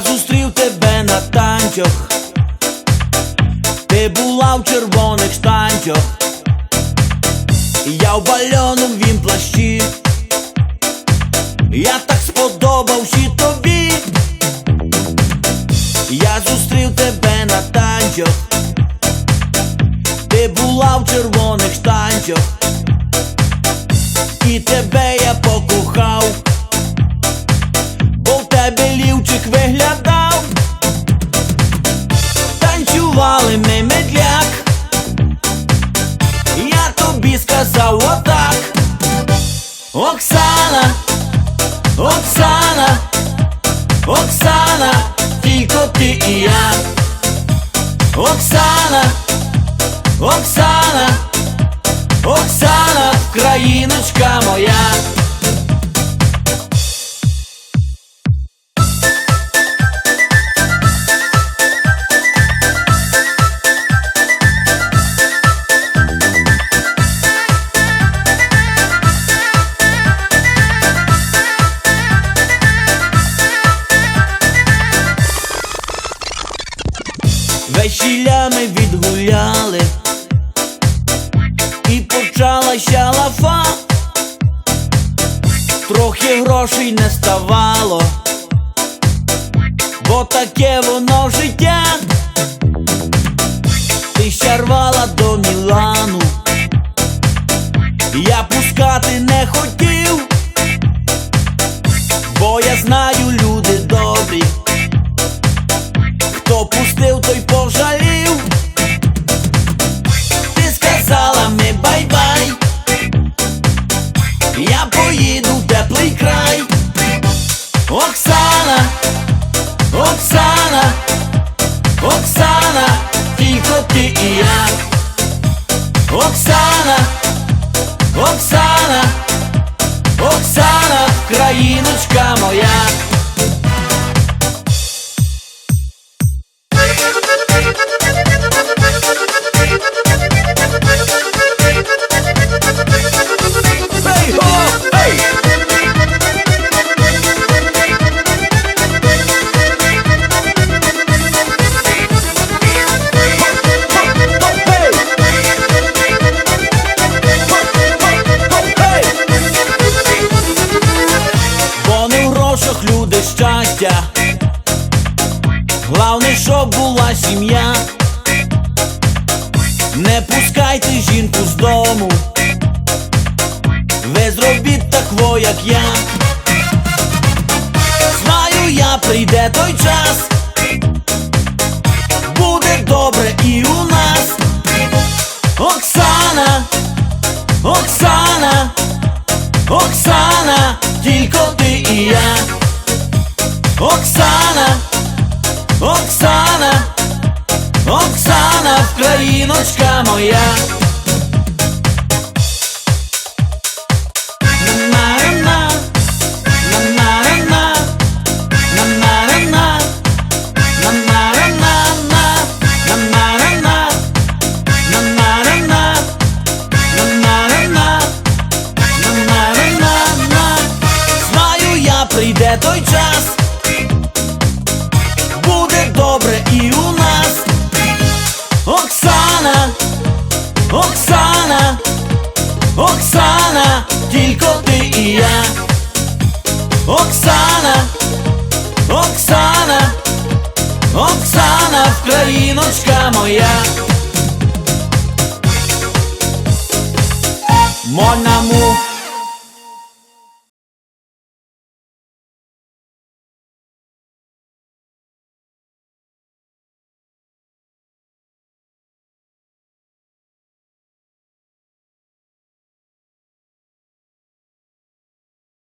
Я зустрів тебе на танцях, ти була в червоних штанцях, я в бальоновім плащі, я так сподобався тобі, я зустрів тебе на танцях, ти була в червоних штанцях, Оксана, Оксана, Оксана, тільки ти і я, Оксана, Оксана, Оксана, країночка моя. Весілями відгуляли, і почалася лафа, трохи грошей не ставало, бо таке воно життя, ти ще рвала до Мілану, я пускати не хотів, бо я знаю Я поїду в теплий край. Оксана, Оксана, щастя. Главне, щоб була сім'я. Не пускайте жінку з дому. Ви зробіть так во, як я. Знаю я, прийде той час. Буде добре і у нас. Оксана, Оксана, Оксана, тільки ти і я. Оксана, Оксана, Оксана, країночка моя. Прийде той час. Тільки ти і я. Оксана, Оксана, Оксана, країночка моя. Mon amour,